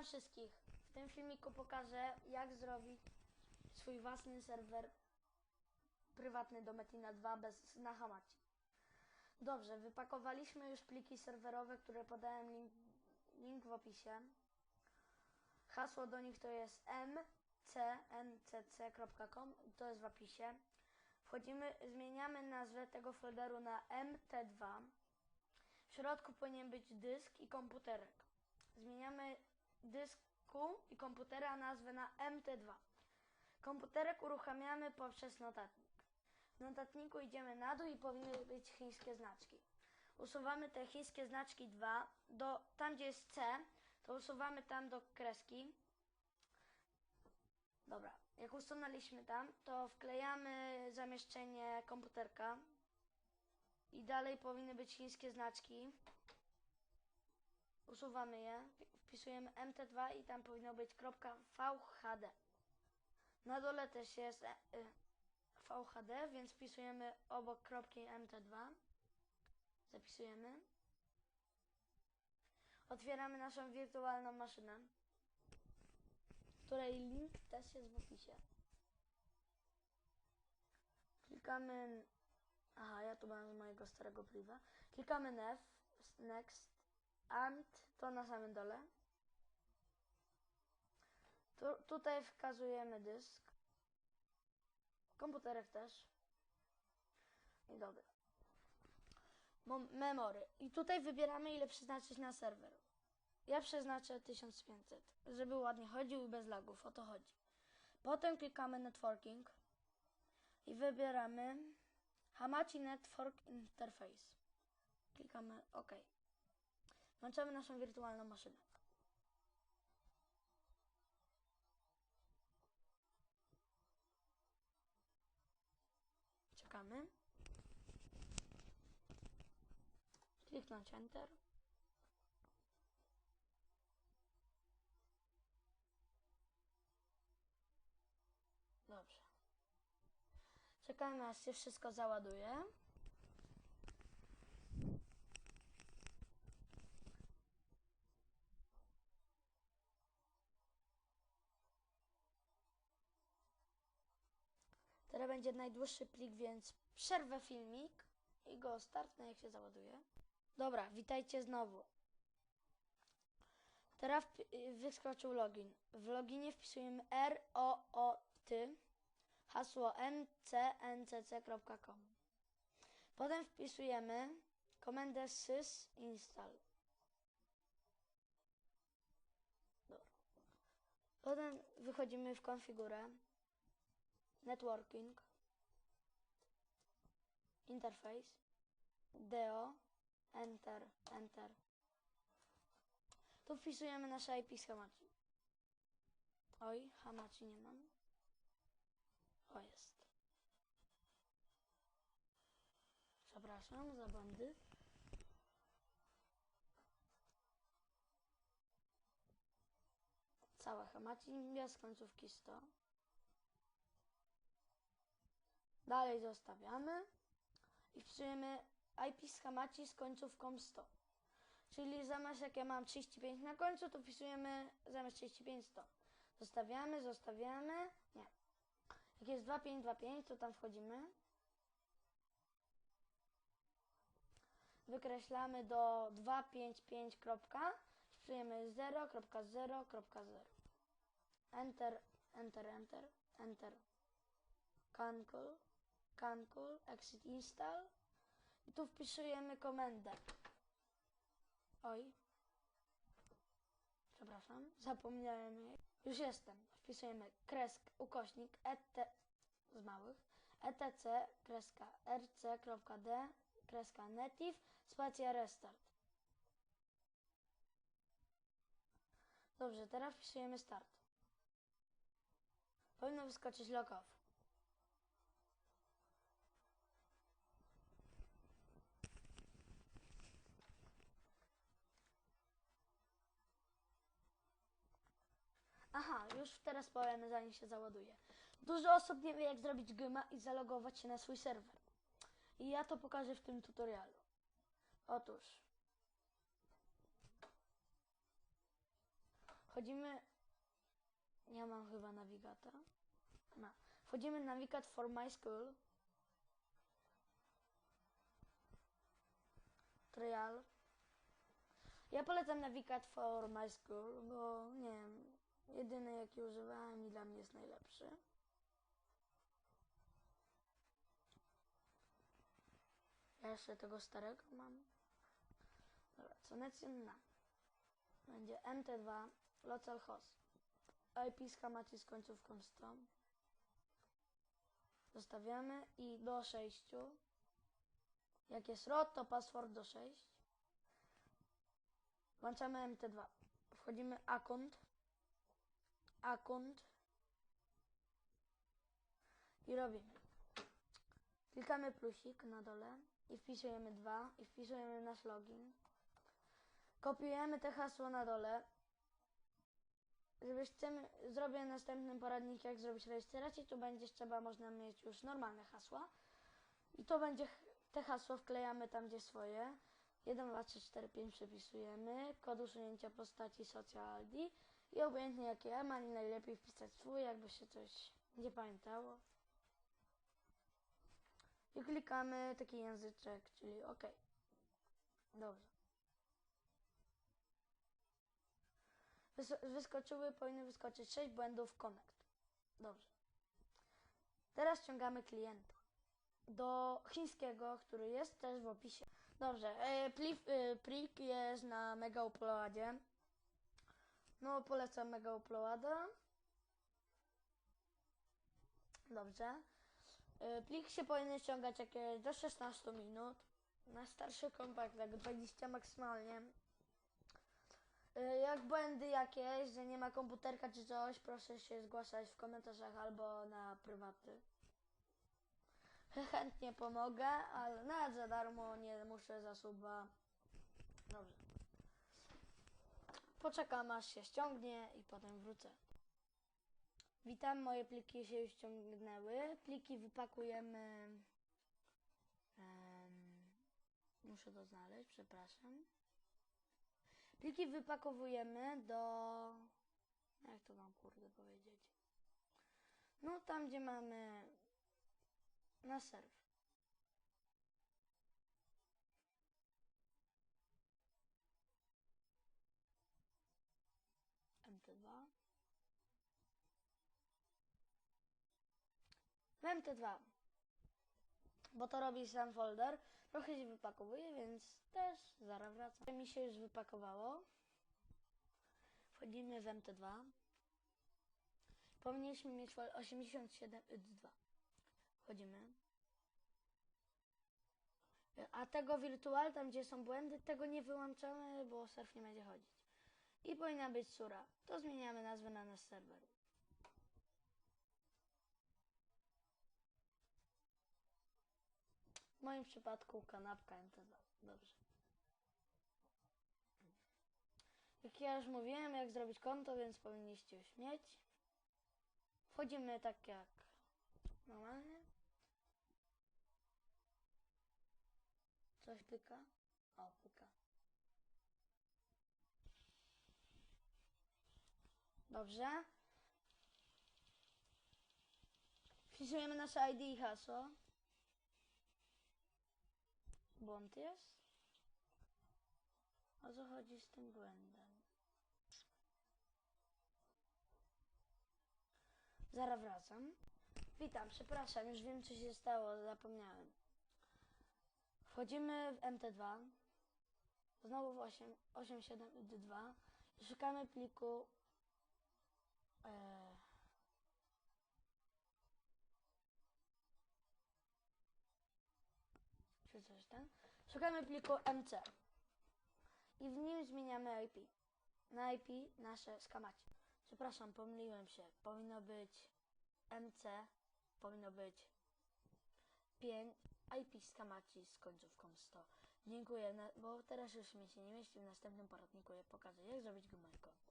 Witam wszystkich. W tym filmiku pokażę, jak zrobić swój własny serwer prywatny do Metina 2 bez na. Dobrze, wypakowaliśmy już pliki serwerowe, które podałem link, link w opisie. Hasło do nich to jest mcncc.com, to jest w opisie. Wchodzimy, zmieniamy nazwę tego folderu na MT2. W środku powinien być dysk i komputerek. Zmieniamy dysku i komputera nazwę na MT2. Komputerek uruchamiamy poprzez notatnik. W notatniku idziemy na dół i powinny być chińskie znaczki. Usuwamy te chińskie znaczki 2, do, tam gdzie jest C, to usuwamy tam do kreski. Dobra, jak usunęliśmy tam, to wklejamy zamieszczenie komputerka i dalej powinny być chińskie znaczki. Usuwamy je, wpisujemy MT2 i tam powinno być .vhd. Na dole też jest e, y, VHD, więc wpisujemy obok kropki MT2. Zapisujemy. Otwieramy naszą wirtualną maszynę, której link też jest w opisie. Klikamy. Aha, ja tu mam z mojego starego pliwa. Klikamy nev, next, and to na samym dole. Tu, tutaj wskazujemy dysk. Komputerek też. I dobra. Memory. I tutaj wybieramy ile przeznaczyć na serwer. Ja przeznaczę 1500, żeby ładnie chodził i bez lagów. O to chodzi. Potem klikamy networking i wybieramy Hamachi Network Interface. Klikamy OK. Włączamy naszą wirtualną maszynę. Czekamy. Kliknąć Enter. Dobrze. Czekamy aż się wszystko załaduje. Teraz będzie najdłuższy plik, więc przerwę filmik i go startnę jak się załaduje. Dobra, witajcie znowu. Teraz wyskoczył login. W loginie wpisujemy ROOT, hasło mcncc.com. Potem wpisujemy komendę sys install. Dobra. Potem wychodzimy w konfigurę, networking, interface, deo, enter, enter. Tu wpisujemy nasze IP z. Oj, Hamachi nie mam. O, jest. Przepraszam za błędy. Całe Hamachi bez końcówki 100. Dalej zostawiamy i wpisujemy IP z Hamachi z końcówką 100. Czyli zamiast jak ja mam 35 na końcu, to wpisujemy zamiast 35 100. Zostawiamy, zostawiamy. Nie. Jak jest 2525, to tam wchodzimy. Wykreślamy do 255. kropka, Wpisujemy 0.0.0. Enter, enter, enter, enter. Cancel, cancel, exit install. I tu wpisujemy komendę. Oj. Przepraszam, zapomniałem jej. Już jestem. Wpisujemy kresk, ukośnik, et z małych, etc, kreska, rc.d, kreska native, spacja restart. Dobrze, teraz wpisujemy start. Powinno wyskoczyć logow. Aha, już teraz powiem, zanim się załaduje. Dużo osób nie wie, jak zrobić gyma i zalogować się na swój serwer. I ja to pokażę w tym tutorialu. Otóż Wchodzimy. Ja mam chyba nawigata. Ma. Wchodzimy na nawigat for my school. Trial. Ja polecam nawigat for my school, bo nie wiem, jedyny jaki używałem i dla mnie jest najlepszy. Ja jeszcze tego starego mam. Dobra, co na. Będzie MT2 local host. IP schemaci z końcówką 100. Zostawiamy i do 6. Jak jest ROT, to password do 6. Włączamy MT2. Wchodzimy account. Account. I robimy. Klikamy plusik na dole i wpisujemy 2 i wpisujemy nasz login. Kopiujemy te hasło na dole. Chcemy, zrobię następny poradnik, jak zrobić rejestrację. Tu będzie trzeba, można mieć już normalne hasła. I to będzie, te hasło wklejamy tam, gdzie swoje. 1, 2, 3, 4, 5 przepisujemy. Kod usunięcia postaci social ID. I obojętnie jakie ja mam, najlepiej wpisać swój, jakby się coś nie pamiętało. I klikamy taki języczek, czyli OK. Dobrze. Wys- wyskoczyły, powinny wyskoczyć 6 błędów connect. Dobrze. Teraz ściągamy klienta do chińskiego, który jest też w opisie. Dobrze, e, plik, e, plik jest na Mega Uploadzie. No, polecam Mega Uploada. Dobrze. E, Plik się powinien ściągać jakieś do 16 minut. Na starszy kompakt, tak 20 maksymalnie. E, Jak błędy jakieś, że nie ma komputerka czy coś, proszę się zgłaszać w komentarzach albo na prywaty. Chętnie pomogę, ale nawet za darmo nie muszę za suba. Dobrze. Poczekam aż się ściągnie i potem wrócę. Witam, moje pliki się już ściągnęły. Pliki wypakujemy. em, muszę to znaleźć, przepraszam. Pliki wypakowujemy do. Jak to wam kurde powiedzieć? No tam, gdzie mamy na serw. MT2. W MT2. Bo to robi sam folder. Trochę się wypakowuje, więc też zaraz wracam. Mi się już wypakowało. Wchodzimy w MT2. Powinniśmy mieć fol- 87 2. Wchodzimy. A tego wirtual, tam gdzie są błędy, tego nie wyłączamy, bo surf nie będzie chodzić. I powinna być sura. To zmieniamy nazwę na nasz serwer. W moim przypadku kanapka MT2. Dobrze. Jak ja już mówiłem, jak zrobić konto, więc powinniście już mieć. Wchodzimy tak jak normalnie. Coś pyka? O, pyka. Dobrze. Wpisujemy nasze ID i hasło. Błąd jest? O co chodzi z tym błędem? Zaraz wracam. Witam, przepraszam, już wiem co się stało, zapomniałem. Wchodzimy w MT2. Znowu w 8, 87.2 i szukamy pliku e, Szukamy pliku MC i w nim zmieniamy IP. Na IP nasze skamacie. Przepraszam, pomyliłem się. Powinno być MC, powinno być 5 IP skamaci z końcówką 100. Dziękuję, bo teraz już mi się nie mieści. W następnym poradniku ja pokażę, jak zrobić gumę konto.